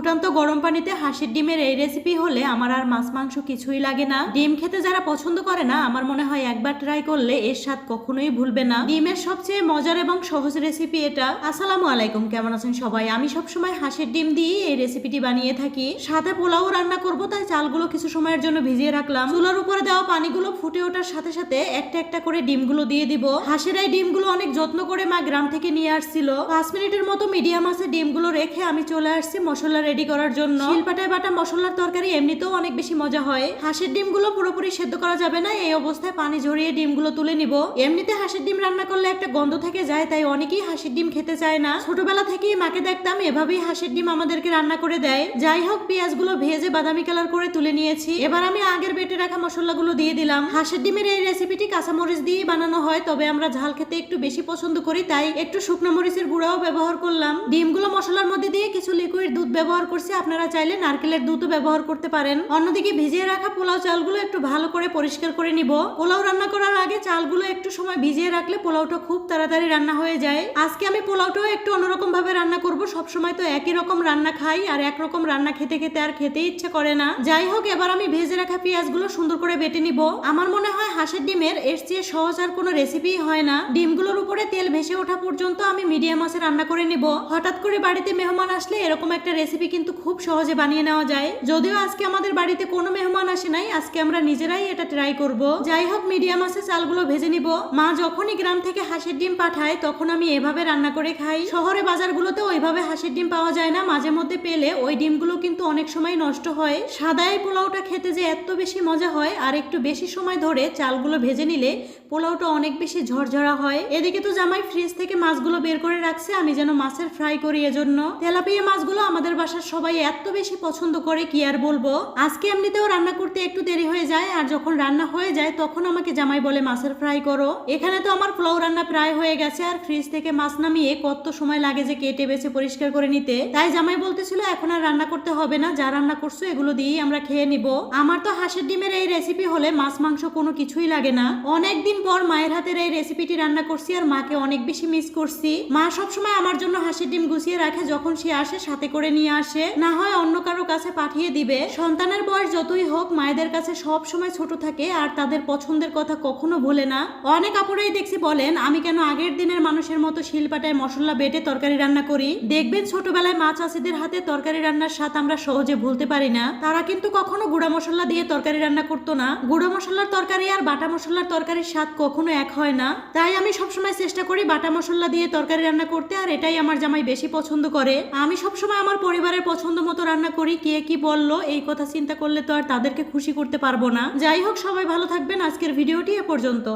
ফুটন্ত গরম পানিতে হাঁসের ডিমের এই রেসিপি হলে আমার আর মাছ মাংস কিছুই লাগে না। ডিম খেতে যারা পছন্দ করে না, আমার মনে হয় একবার ট্রাই করলে এর স্বাদ কখনোই ভুলবে না। ডিমের সবচেয়ে মজার এবং সহজ রেসিপি এটা। আসসালামু আলাইকুম, কেমন আছেন সবাই? আমি সবসময় হাঁসের ডিম দিয়ে এই রেসিপিটি বানিয়ে থাকি। সাথে পোলাও রান্না করব, তাই চালগুলো কিছু সময়ের জন্য ভিজিয়ে রাখলাম। চুলার উপরে দেওয়া পানিগুলো ফুটে ওঠার সাথে সাথে একটা একটা করে ডিমগুলো দিয়ে দিব। হাঁসের এই ডিমগুলো অনেক যত্ন করে মা গ্রাম থেকে নিয়ে আসছিল। পাঁচ মিনিটের মতো মিডিয়াম আছে ডিমগুলো রেখে আমি চলে আসছি মশলা রেডি করার জন্য। শিলপাটায় বাটা মশলার তরকারি এমনিতেও অনেক বেশি মজা হয়। হাঁসের ডিমগুলো পুরোপুরি সেদ্ধ করা যাবে না, এই অবস্থায় পানি ঝরিয়ে ডিমগুলো তুলে নিব। এমনিতে হাঁসের ডিম রান্না করলে একটা গন্ধ থেকে যায়, তাই অনেকেই হাঁসের ডিম খেতে চায় না। ছোটবেলা থেকেই মাকে দেখতাম এভাবেই হাঁসের ডিম আমাদেরকে রান্না করে দেয়। যাই হোক, পেঁয়াজগুলো ভেজে বাদামি কালার করে তুলে নিয়েছি। এবার আমি আগের বেটে রাখা মশলাগুলো দিয়ে দিলাম। হাঁসের ডিমের এই রেসিপিটি কাঁচামরিচ দিয়ে বানানো হয়, তবে আমরা ঝাল খেতে একটু বেশি পছন্দ করি, তাই একটু শুকনো মরিচের গুঁড়াও ব্যবহার করলাম। ডিমগুলো মশলার মধ্যে দিয়ে কিছু লিকুইড দুধ ব্যবহার করছি, আপনারা চাইলে নারকেলের দুধও ব্যবহার করতে পারেন। অন্যদিকে ভিজিয়ে রাখা পোলাও চালগুলো একটু ভালো করে পরিষ্কার করে নিব। পোলাও রান্না করার আগে চালগুলো একটু সময় ভিজিয়ে রাখলে পোলাওটা খুব তাড়াতাড়ি রান্না হয়ে যায়। আজকে আমি পোলাওটাও একটু অন্যরকম ভাবে রান্না করব। সব সময় তো একই রকম রান্না খাই আর একরকম রান্না খেতে খেতে আর খেতে ইচ্ছে করে না। যাই হোক, এবার আমি ভেজে রাখা পেঁয়াজগুলো সুন্দর করে বেটে নিব। আমার মনে হয় হাঁসের ডিমের এর চেয়ে সহজ আর কোনো রেসিপি হয় না। ডিমগুলোর উপরে তেল ভেসে ওঠা পর্যন্ত আমি মিডিয়াম আছে রান্না করে নিব। হঠাৎ করে বাড়িতে মেহমান আসলে এরকম একটা রেসিপি কিন্তু খুব সহজে বানিয়ে নেওয়া যায়। যদিও আজকে আমাদের বাড়িতে কোনো মেহমান আসে নাই, আজকে আমরা নিজেরাই এটা ট্রাই করব। যাই হোক মিডিয়াম আছে, চালগুলো ভেজে নিব। মা যখনই গ্রাম থেকে হাঁসের ডিম পাঠায়, তখন আমি এভাবে রান্না করে খাই। শহরে বাজারগুলোতে ওইভাবে হাঁসের ডিম পাওয়া যায় না। মাঝে মধ্যে পেলে ওই ডিমগুলো কিন্তু অনেক সময় নষ্ট হয়। সাদা এই পোলাওটা খেতে যে এত বেশি মজা হয়, আর একটু বেশি সময় ধরে চালগুলো ভেজে নিলে পোলাওটা অনেক বেশি ঝরঝরা হয়। এদিকে তো জামাই ফ্রিজ থেকে মাছগুলো বের করে রাখছে, আমি যেন মাছের ফ্রাই করি এজন্য। তেলাপিয়া মাছগুলো আমাদের বাসার সবাই এত বেশি পছন্দ করে, কি আর বলব? আজকে এমনিতেও রান্না করতে একটু দেরি হয়ে যায় আর যখন রান্না হয়ে যায় তখন আমাকে জামাই বলে, মাছের ফ্রাই করো। এখানে তো আমার পোলাও রান্না প্রায় হয়ে গেছে আর ফ্রিজ থেকে মাছ নামিয়ে কত সময় লাগে যে কেটে বেছে পরিষ্কার করে নিতে। তাই জামাই বলতেছিল, এখন আর রান্না করতে হবে না, যা রান্না করছ এগুলো দিয়েই আমরা খেয়ে নিব। আমার তো হাঁসের ডিমের এই রেসিপি হলে মাছ, মাংস কোনো কিছুই লাগে না। অনেক দিন পর মায়ের হাতের এই রেসিপিটি রান্না করছি আর মাকে অনেক বেশি মিস করছি। মা সবসময় আমার জন্য হাঁসের ডিম গুছিয়ে রাখে, যখন সে আসে সাথে করে নিয়ে আসে। না হয় অন্য কারও কাছে পাঠিয়ে দিবে। সন্তানের বয়স যতই হোক, মায়েদের কাছে সব সময় ছোট থাকে আর তাদের পছন্দের কথা কখনো ভোলে না। অনেক আপুরাই দেখছি বলেন, আমি কেন আগের দিনের মানুষের মতো শিলপাটায় মশলা বেটে তরকারি রান্না করি? দেখবেন ছোটবেলায় মা চাষিদের হাতে তরকারি রান্নার স্বাদ আমরা সহজে ভুলতে পারি না। তারা কিন্তু কখনো গুঁড়া মশলা দিয়ে তরকারি রান্না করতো না। গুঁড়ো মশলার তরকারি আর বাটা মশলার তরকারির স্বাদ কখনো এক হয় না। তাই আমি সবসময় চেষ্টা করি বাটা মশলা দিয়ে তরকারি রান্না করতে, আর এটাই আমার জামাই বেশি পছন্দ করে। আমি সবসময় আমার পরিবারের পছন্দ মতো রান্না করি। কে কি বলল, এই কথা চিন্তা করলে তো আর তাদেরকে খুশি করতে পারব না। যাই হোক সবাই ভালো থাকবেন। আজকের ভিডিওটি এ পর্যন্ত।